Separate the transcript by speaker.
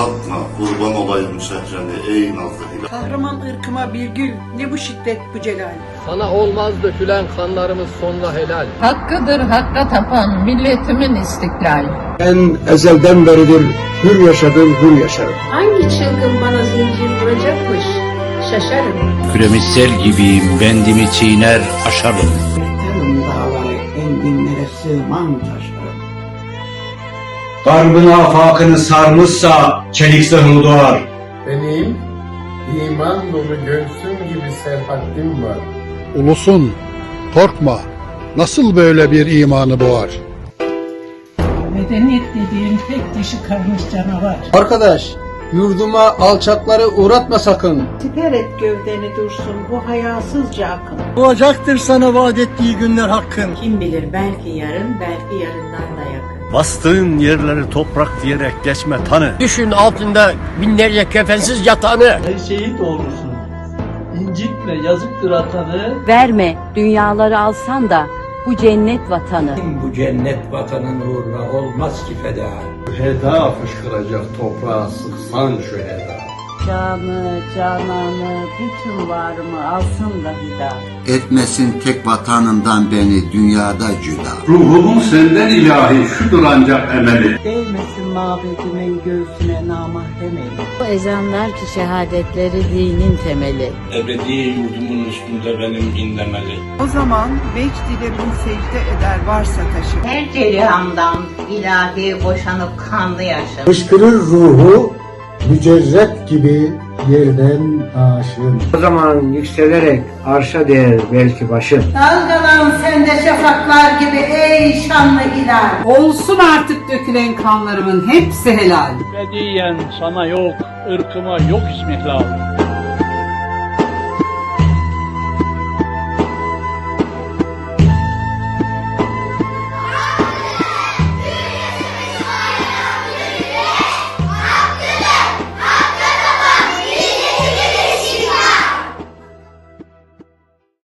Speaker 1: olayım şehreni ey nazlı hilal.
Speaker 2: Kahraman ırkıma bir gül, ne bu şiddet bu celal.
Speaker 3: Sana olmaz dökülen kanlarımız sonra helal.
Speaker 4: Hakkıdır hakka tapan milletimin istiklal.
Speaker 5: Ben ezelden beridir hür yaşadım, hür yaşarım.
Speaker 4: Hangi çılgın bana zincir vuracakmış? Şaşarım.
Speaker 6: Püremitsel gibiyim bendimi çiğner aşarım.
Speaker 7: Yarım dağları enginlere sığmam taşlarım.
Speaker 5: Garbın afakını sarmışsa çelik zırhlı doğar.
Speaker 3: Benim iman dolu göğsüm gibi serhattim var.
Speaker 8: Ulusun, korkma. Nasıl böyle bir imanı boğar?
Speaker 2: Medeniyet dediğin tek dişi karmış canavar.
Speaker 5: Arkadaş, yurduma alçakları uğratma sakın.
Speaker 2: Siper et gövdeni dursun bu hayasızca akın.
Speaker 5: Olacaktır sana vaat ettiği günler hakkın.
Speaker 2: Kim bilir belki yarın, belki yarından da yakın.
Speaker 6: Bastığın yerleri toprak diyerek geçme tanı.
Speaker 3: Düşün altında binlerce kefensiz yatanı.
Speaker 9: şehit olursun. İncitme yazıktır atanı.
Speaker 10: Verme dünyaları alsan da bu cennet vatanı.
Speaker 7: Bu cennet vatanın uğruna olmaz ki feda.
Speaker 5: Heda fışkıracak toprağa sıksan şu heda.
Speaker 10: Canı, cananı, bütün varımı alsın da hida.
Speaker 11: Etmesin tek vatanından beni dünyada cüda.
Speaker 1: Ruhumun senden ilahi şudur ancak emeli.
Speaker 10: Değmesin mabedimin göğsüne namahrem eli. Bu ezanlar ki şehadetleri dinin temeli.
Speaker 6: Ebedi yurdumun üstünde benim inlemeli.
Speaker 2: O zaman vecd ile bin secde eder varsa taşı.
Speaker 4: Her cerihamdan ilahi boşanıp kanlı yaşam.
Speaker 5: Fışkırır ruhu mücerret gibi yerden aşın. O zaman yükselerek arşa değer belki başın.
Speaker 2: Dalgalan sende şafaklar gibi ey şanlı hilal.
Speaker 4: Olsun artık dökülen kanlarımın hepsi helal.
Speaker 9: Ebediyen sana yok, ırkıma yok ismihlal.